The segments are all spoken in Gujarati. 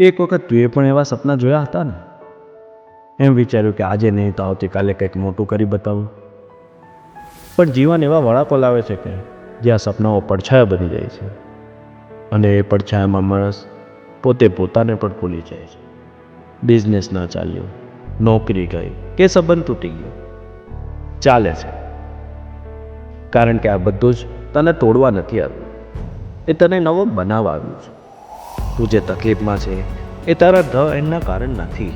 એક વખત તુએ પણ એવા સપના જોયા હતા ને? એમ વિચાર્યું કે આજે નહીં તો આવતીકાલે કંઈક મોટું કરી બતાવું. પણ જીવન એવા વળાકો લાવે છે કે જ્યાં સપનાઓ પડછાયા બની જાય છે. અને એ પડછાયામાં માણસ પોતે પોતાને પણ ભૂલી જાય છે. બિઝનેસ ન ચાલ્યો, નોકરી ગઈ, કે સંબંધ તૂટી ગયો. ચાલે છે. કારણ કે આ બધું જ તને તોડવા નથી આવ્યું. એ તને નવો બનાવવા આવ્યું છે. તું જે તકલીફમાં છે, એ તારા ધ એના કારણ નથી.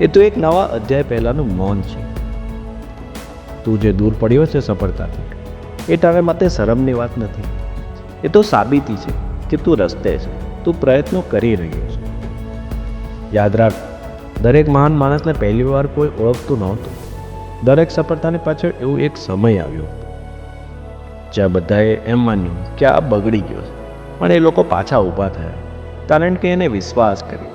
એ તો એક નવા અધ્યાય પહેલાંનું મૌન છે. તું જે દૂર પડ્યો છે સફળતાથી, એ તારા માટે શરમની વાત નથી. એ તો સાબિતી છે કે તું રસ્તે છે, તું પ્રયત્નો કરી રહ્યો છે. યાદ રાખ, દરેક મહાન માણસને પહેલી વાર કોઈ ઓળખતું નહોતું. દરેક સફળતાની પાછળ એવું એક સમય આવ્યો. જ્યાં બધાએ એમ માન્યું કે આ બગડી ગયો પણ એ લોકો પાછા ઊભા થયા. કારણ કે એને વિશ્વાસ કર્યો.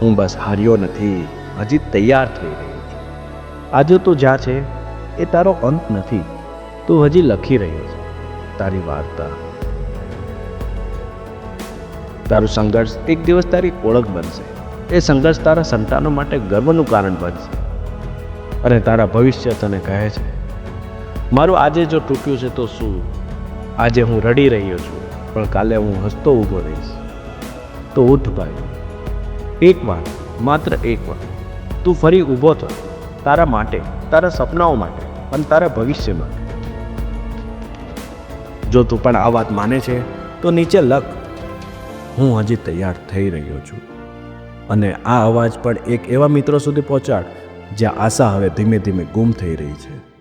હું બસ હાર્યો નથી, હજી તૈયાર થઈ રહી છું. આજે તું જ્યાં છે, એ તારો અંત નથી, તું હજી લખી રહ્યો છે, તારી વાર્તા. તારું સંઘર્ષ એક દિવસ તારી ઓળખ બનશે. એ સંઘર્ષ તારા સંતાનો માટે ગર્વનું કારણ બનશે. અને તારા ભવિષ્ય તને કહે છે, મારું આજે જો તૂટ્યું છે તો શું? આજે હું રડી રહ્યો છું, પણ કાલે હું હસતો ઊભો રહીશ. તો ઉઠ ભાઈ. એક વાર, માત્ર એક વાર. તું ફરી ઊભો થયો તારા માટે, તારા સપનાઓ માટે અને તારા ભવિષ્ય માટે. જો તું પણ આ વાત માને છે, તો નીચે લખ. હું હજી તૈયાર થઈ રહ્યો છું. અને આ અવાજ પણ એક એવા મિત્રો સુધી પહોંચાડ, જ્યાં આશા હવે ધીમે ધીમે ગુમ થઈ રહી છે.